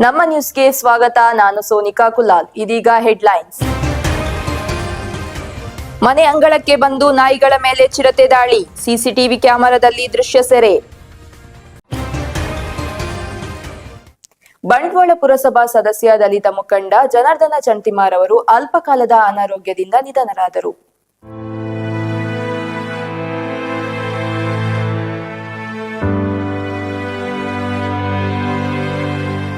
ನಮ್ಮ ನ್ಯೂಸ್ಗೆ ಸ್ವಾಗತ. ನಾನು ಸೋನಿಕಾ ಕುಲಾಲ್. ಇದೀಗ ಹೆಡ್ಲೈನ್ಸ್. ಮನೆ ಅಂಗಳಕ್ಕೆ ಬಂದು ನಾಯಿಗಳ ಮೇಲೆ ಚಿರತೆ ದಾಳಿ. ಸಿಸಿಟಿವಿ ಕ್ಯಾಮೆರಾದಲ್ಲಿ ದೃಶ್ಯ ಸೆರೆ. ಬಂಟ್ವಾಳ ಪುರಸಭಾ ಸದಸ್ಯ ದಲಿತ ಮುಖಂಡ ಜನಾರ್ದನ ಚಂಟಿಮಾರ್ ಅವರು ಅಲ್ಪಕಾಲದ ಅನಾರೋಗ್ಯದಿಂದ ನಿಧನರಾದರು.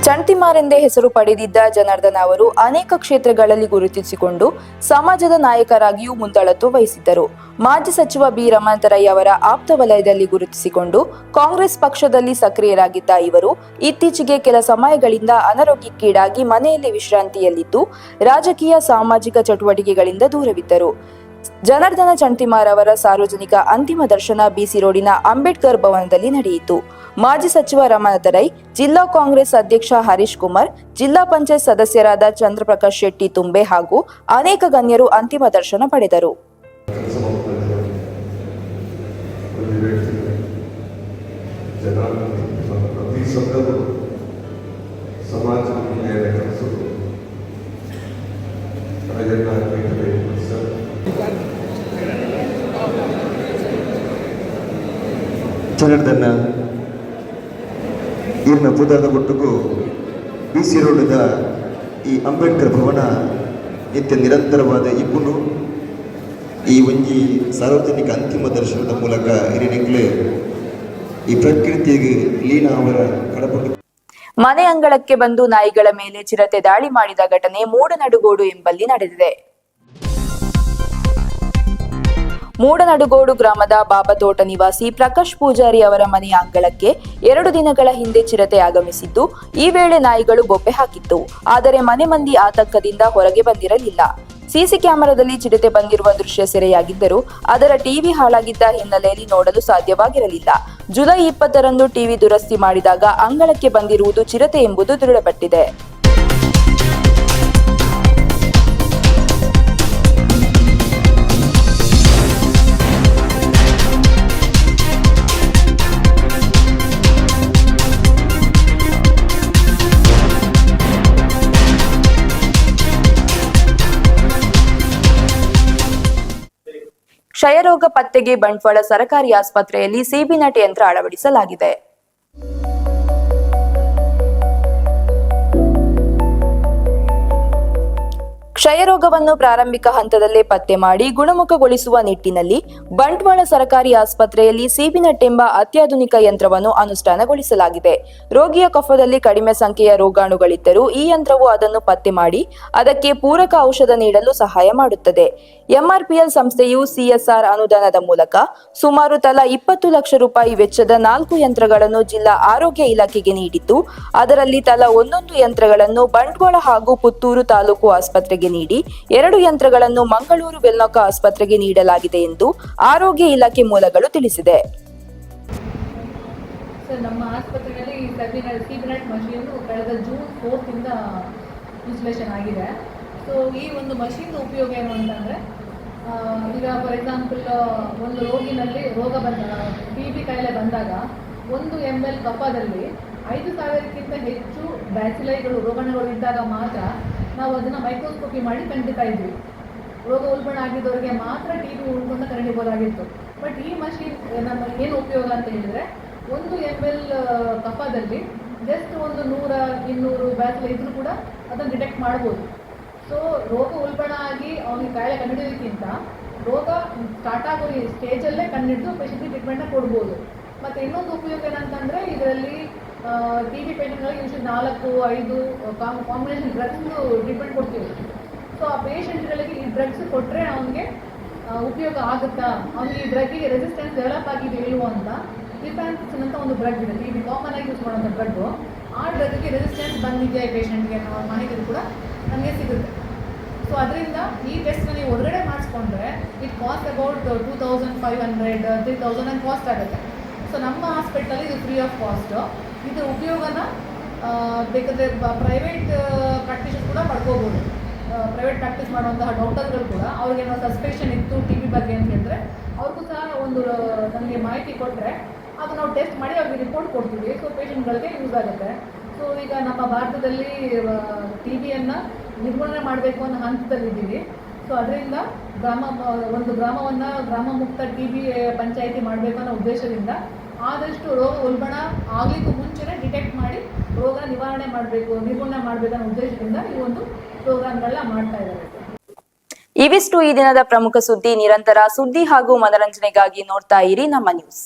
ಚಂಟಿಮಾರ್ ಎಂದೇ ಹೆಸರು ಪಡೆದಿದ್ದ ಜನಾರ್ದನ ಅವರು ಅನೇಕ ಕ್ಷೇತ್ರಗಳಲ್ಲಿ ಗುರುತಿಸಿಕೊಂಡು ಸಮಾಜದ ನಾಯಕರಾಗಿಯೂ ಮುಂದಾಳತ್ವ ವಹಿಸಿದ್ದರು. ಮಾಜಿ ಸಚಿವ ಬಿ ರಮಾಂತರಯ್ಯ ಅವರ ಆಪ್ತ ವಲಯದಲ್ಲಿ ಗುರುತಿಸಿಕೊಂಡು ಕಾಂಗ್ರೆಸ್ ಪಕ್ಷದಲ್ಲಿ ಸಕ್ರಿಯರಾಗಿದ್ದ ಇವರು ಇತ್ತೀಚೆಗೆ ಕೆಲ ಸಮಯಗಳಿಂದ ಅನಾರೋಗ್ಯಕ್ಕೀಡಾಗಿ ಮನೆಯಲ್ಲಿ ವಿಶ್ರಾಂತಿಯಲ್ಲಿದ್ದು ರಾಜಕೀಯ ಸಾಮಾಜಿಕ ಚಟುವಟಿಕೆಗಳಿಂದ ದೂರವಿದ್ದರು. ಜನಾರ್ದನ ಚಂಟಿಮಾರ್ ಅವರ ಸಾರ್ವಜನಿಕ ಅಂತಿಮ ದರ್ಶನ ಬಿಸಿ ರೋಡಿನ ಅಂಬೇಡ್ಕರ್ ಭವನದಲ್ಲಿ ನಡೆಯಿತು. ಮಾಜಿ ಸಚಿವ ರಮಾನಾಥ ರೈ ಜಿಲ್ಲಾ ಕಾಂಗ್ರೆಸ್ ಅಧ್ಯಕ್ಷ ಹರೀಶ್ ಕುಮಾರ್, ಜಿಲ್ಲಾ ಪಂಚಾಯತ್ ಸದಸ್ಯರಾದ ಚಂದ್ರಪ್ರಕಾಶ್ ಶೆಟ್ಟಿ ತುಂಬೆ ಹಾಗೂ ಅನೇಕ ಗಣ್ಯರು ಅಂತಿಮ ದರ್ಶನ ಪಡೆದರು ಸಂದರ್ಭ ಸಮಾಜದ ಮೇಲೆ ಕೆಲಸಗಳು ಅದೆಲ್ಲ ಕೇಳ್ತದೆ ಸರ್ ಜನಾರ್ದನ ಇರ್ನ ಪುದಾದ ಒಟ್ಟಿಗೂ ಬಿ ಸಿ ರೋಡದ ಈ ಅಂಬೇಡ್ಕರ್ ಭವನ ನಿತ್ಯ ನಿರಂತರವಾದ ಇಬ್ಬನು ಈ ಒಂಜಿ ಸಾರ್ವಜನಿಕ ಅಂತಿಮ ದರ್ಶನದ ಮೂಲಕ ಹಿರಿನೆಗ್ಲೆ ಈ ಪ್ರಕೃತಿಗೆ ಲೀನ ಅವರ ಕಳಪಟ್ಟು ಮನೆ ಅಂಗಳಕ್ಕೆ ಬಂದು ನಾಯಿಗಳ ಮೇಲೆ ಚಿರತೆ ದಾಳಿ ಮಾಡಿದ ಘಟನೆ ಮೂಡನಡುಗೋಡು ಎಂಬಲ್ಲಿ ನಡೆದಿದೆ. ಮೂಡನಡುಗೋಡು ಗ್ರಾಮದ ಬಾಬತೋಟ ನಿವಾಸಿ ಪ್ರಕಾಶ್ ಪೂಜಾರಿ ಅವರ ಮನೆಯ ಅಂಗಳಕ್ಕೆ ಎರಡು ದಿನಗಳ ಹಿಂದೆ ಚಿರತೆ ಆಗಮಿಸಿದ್ದು, ಈ ವೇಳೆ ನಾಯಿಗಳು ಬೊಬ್ಬೆ ಹಾಕಿತ್ತು. ಆದರೆ ಮನೆ ಮಂದಿ ಆತಂಕದಿಂದ ಹೊರಗೆ ಬಂದಿರಲಿಲ್ಲ. ಸಿಸಿ ಕ್ಯಾಮೆರಾದಲ್ಲಿ ಚಿರತೆ ಬಂದಿರುವ ದೃಶ್ಯ ಸೆರೆಯಾಗಿದ್ದರೂ, ಅದರ ಟಿವಿ ಹಾಳಾಗಿದ್ದ ಹಿನ್ನೆಲೆಯಲ್ಲಿ ನೋಡಲು ಸಾಧ್ಯವಾಗಿರಲಿಲ್ಲ. ಜುಲೈ ಇಪ್ಪತ್ತರಂದು ಟಿವಿ ದುರಸ್ತಿ ಮಾಡಿದಾಗ ಅಂಗಳಕ್ಕೆ ಬಂದಿರುವುದು ಚಿರತೆ ಎಂಬುದು ದೃಢಪಟ್ಟಿದೆ. ಕ್ಷಯರೋಗ ಪತ್ತೆಗೆ ಬಂಟ್ವಾಳ ಸರಕಾರಿ ಆಸ್ಪತ್ರೆಯಲ್ಲಿ ಸಿಬಿನಟ್ ಯಂತ್ರ ಅಳವಡಿಸಲಾಗಿದೆ. ಕ್ಷಯರೋಗವನ್ನು ಪ್ರಾರಂಭಿಕ ಹಂತದಲ್ಲೇ ಪತ್ತೆ ಮಾಡಿ ಗುಣಮುಖಗೊಳಿಸುವ ನಿಟ್ಟಿನಲ್ಲಿ ಬಂಟ್ವಾಳ ಸರಕಾರಿ ಆಸ್ಪತ್ರೆಯಲ್ಲಿ ಸಿಬಿನಟ್ ಎಂಬ ಅತ್ಯಾಧುನಿಕ ಯಂತ್ರವನ್ನು ಅನುಷ್ಠಾನಗೊಳಿಸಲಾಗಿದೆ. ರೋಗಿಯ ಕಫದಲ್ಲಿ ಕಡಿಮೆ ಸಂಖ್ಯೆಯ ರೋಗಾಣುಗಳಿದ್ದರೂ ಈ ಯಂತ್ರವು ಅದನ್ನು ಪತ್ತೆ ಮಾಡಿ ಅದಕ್ಕೆ ಪೂರಕ ಔಷಧ ನೀಡಲು ಸಹಾಯ ಮಾಡುತ್ತದೆ. ಎಂಆರ್ಪಿಎಲ್ ಸಂಸ್ಥೆಯು ಸಿಎಸ್ಆರ್ ಅನುದಾನದ ಮೂಲಕ ಸುಮಾರು ತಲಾ ಇಪ್ಪತ್ತು ಲಕ್ಷ ರೂಪಾಯಿ ವೆಚ್ಚದ ನಾಲ್ಕು ಯಂತ್ರಗಳನ್ನು ಜಿಲ್ಲಾ ಆರೋಗ್ಯ ಇಲಾಖೆಗೆ ನೀಡಿದ್ದು ಅದರಲ್ಲಿ ತಲಾ ಒಂದೊಂದು ಯಂತ್ರಗಳನ್ನು ಬಂಟ್ವಾಳ ಹಾಗೂ ಪುತ್ತೂರು ತಾಲೂಕು ಆಸ್ಪತ್ರೆಗೆ ನೀಡಿ, ಎರಡು ಯಂತ್ರಗಳನ್ನು ಮಂಗಳೂರು ವೆಲ್ನೊಕ ಆಸ್ಪತ್ರೆಗೆ ನೀಡಲಾಗಿದೆ ಎಂದು ಆರೋಗ್ಯ ಇಲಾಖೆ ಮೂಲಗಳು ತಿಳಿಸಿದೆ. ನಮ್ಮ ಆಸ್ಪತ್ರೆಯಲ್ಲಿ ಕಳೆದ ಜೂನ್ ಫೋರ್ತಿಂದ ಆಗಿದೆ. ಸೊ, ಈ ಒಂದು ಮಷೀನ್ ಉಪಯೋಗ ಏನು ಅಂತಂದರೆ ಈಗ ಫಾರ್ ಎಕ್ಸಾಂಪಲ್ ಒಂದು ರೋಗಿನಲ್ಲಿ ರೋಗ ಬಂದಾಗ ಟಿ ಬಿ ಕಾಯಿಲೆ ಬಂದಾಗ ಒಂದು ಎಂ ಎಲ್ ಕಫದಲ್ಲಿ ಐದು ಸಾವಿರಕ್ಕಿಂತ ಹೆಚ್ಚು ಬ್ಯಾಸಿಲೈಗಳು, ರೋಗಣಗಳು ಇದ್ದಾಗ ಮಾತ್ರ ನಾವು ಅದನ್ನು ಮೈಕ್ರೋಸ್ಕೋಪಿ ಮಾಡಿ ಕಂಡಿತಾ ಇದ್ವಿ. ರೋಗ ಉಲ್ಬಣ ಆಗಿದ್ದವರಿಗೆ ಮಾತ್ರ ಟಿ ಬಿ ಉಳ್ಕೊಂಡ ಕಂಡಿಬೋದಾಗಿತ್ತು. ಬಟ್ ಈ ಮಷೀನ್ ನಮ್ಮ ಏನು ಉಪಯೋಗ ಅಂತ ಹೇಳಿದರೆ, ಒಂದು ಎಂ ಎಲ್ ಕಫದಲ್ಲಿ ಜಸ್ಟ್ ಒಂದು ನೂರ, ಇನ್ನೂರು ಬ್ಯಾಚ್ ಇದ್ರೂ ಕೂಡ ಅದನ್ನು ಡಿಟೆಕ್ಟ್ ಮಾಡ್ಬೋದು. ಸೊ ರೋಗ ಉಲ್ಬಣ ಆಗಿ ಅವನಿಗೆ ಕಾಯಿಲೆ ಕಂಡುಹಿಡಿಯೋದಕ್ಕಿಂತ ರೋಗ ಸ್ಟಾರ್ಟ್ ಆಗೋ ಈ ಸ್ಟೇಜಲ್ಲೇ ಕಂಡುಹಿಡಿದು ಪೇಷಂಟ್ಗೆ ಟ್ರೀಟ್ಮೆಂಟ್ನ ಕೊಡ್ಬೋದು. ಮತ್ತು ಇನ್ನೊಂದು ಉಪಯೋಗ ಏನಂತಂದರೆ ಇದರಲ್ಲಿ ಟಿ ಬಿ ಪೇಷಂಟ್ಗಳಿಗೆ ಯೂಶಲಿ ನಾಲ್ಕು, ಐದು ಕಾಂಬಿನೇಷನ್ ಡ್ರಗ್ಸ್ ಟ್ರೀಟ್ಮೆಂಟ್ ಕೊಡ್ತೀವಿ. ಸೊ ಆ ಪೇಷಂಟ್ಗಳಿಗೆ ಈ ಡ್ರಗ್ಸ್ ಕೊಟ್ಟರೆ ಅವನಿಗೆ ಉಪಯೋಗ ಆಗುತ್ತಾ? ಅವ್ನಿಗೆ ಈ ಡ್ರಗ್ಗಿಗೆ ರೆಸಿಸ್ಟೆನ್ಸ್ ಡೆವಲಪ್ ಆಗಿದೆ ಇಲ್ವೋ ಅಂತ ರಿಫ್ಯಾನ್ಸಿನ್ ಅಂತ ಒಂದು ಡ್ರಗ್ ಇದೆ. ಬಿ ಕಾಮನ್ ಆಗಿ ಯೂಸ್ ಮಾಡೋಂಥ ಡ್ರಗ್ಗು ಆ ಡ್ರಗ್ಗೆ ರೆಸಿಸ್ಟೆನ್ಸ್ ಬಂದಿದೆಯಾ ಈ ಪೇಷಂಟ್ಗೆ ಅನ್ನೋ ಮಾಹಿತಿ ಕೂಡ ಸಿಗುತ್ತೆ. ಸೊ ಅದರಿಂದ ಈ ಟೆಸ್ಟ್ನ ನೀವು ಹೊರಗಡೆ ಮಾಡಿಸ್ಕೊಂಡ್ರೆ it cost about two thousand five hundred three thousand ಹಂಗೆ ಕಾಸ್ಟ್ ಆಗುತ್ತೆ. ಸೊ ನಮ್ಮ ಹಾಸ್ಪಿಟಲಲ್ಲಿ ಇದು ಫ್ರೀ ಆಫ್ ಕಾಸ್ಟು ಇದು ಉಪಯೋಗನ ಬೇಕಾದರೆ ಪ್ರೈವೇಟ್ ಪ್ರಾಕ್ಟೀಷಸ್ ಕೂಡ ಪಡ್ಕೋಬೋದು ಪ್ರೈವೇಟ್ ಪ್ರಾಕ್ಟೀಸ್ ಮಾಡುವಂತಹ ಡಾಕ್ಟರ್ಗಳು ಕೂಡ ಅವ್ರಿಗೆ ಏನೋ ಸಸ್ಪೆಷನ್ ಇತ್ತು ಟಿ ಬಿ ಬಗ್ಗೆ ಅಂತ ಹೇಳಿದ್ರೆ ಅವ್ರಿಗೂ ಸಹ ಒಂದು ನಮಗೆ ಮಾಹಿತಿ ಕೊಟ್ಟರೆ ಅದು ನಾವು ಟೆಸ್ಟ್ ಮಾಡಿ ಅವ್ರಿಗೆ ರಿಪೋರ್ಟ್ ಕೊಡ್ತೀವಿ. ಸೊ ಪೇಷಂಟ್ಗಳಿಗೆ ಯೂಸ್ ಆಗುತ್ತೆ. ಸೊ ಈಗ ನಮ್ಮ ಭಾರತದಲ್ಲಿ ಟಿ ಬಿಯನ್ನು ನಿರ್ಮೂಲನೆ ಮಾಡಬೇಕು ಅನ್ನೋ ಹಂತದಲ್ಲಿದ್ದೀವಿ. ಸೊ ಅದರಿಂದ ಗ್ರಾಮ, ಒಂದು ಗ್ರಾಮವನ್ನು ಗ್ರಾಮ ಮುಕ್ತ ಟಿ ಬಿ ಪಂಚಾಯಿತಿ ಮಾಡಬೇಕು ಅನ್ನೋ ಉದ್ದೇಶದಿಂದ ಆದಷ್ಟು ರೋಗ ಉಲ್ಬಣ ಆಗಲಿಕ್ಕೂ ಮುಂಚೆನೇ ಡಿಟೆಕ್ಟ್ ಮಾಡಿ ರೋಗ ನಿವಾರಣೆ ಮಾಡಬೇಕು, ನಿರ್ಮೂಲನೆ ಮಾಡಬೇಕು ಅನ್ನೋ ಉದ್ದೇಶದಿಂದ ಈ ಒಂದು ಪ್ರೋಗ್ರಾಮ್ಗಳನ್ನ ಮಾಡ್ತಾ ಇದ್ದಾರೆ. ಇವಿಷ್ಟು ಈ ದಿನದ ಪ್ರಮುಖ ಸುದ್ದಿ. ನಿರಂತರ ಸುದ್ದಿ ಹಾಗೂ ಮನರಂಜನೆಗಾಗಿ ನೋಡ್ತಾ ಇರಿ ನಮ್ಮ ನ್ಯೂಸ್.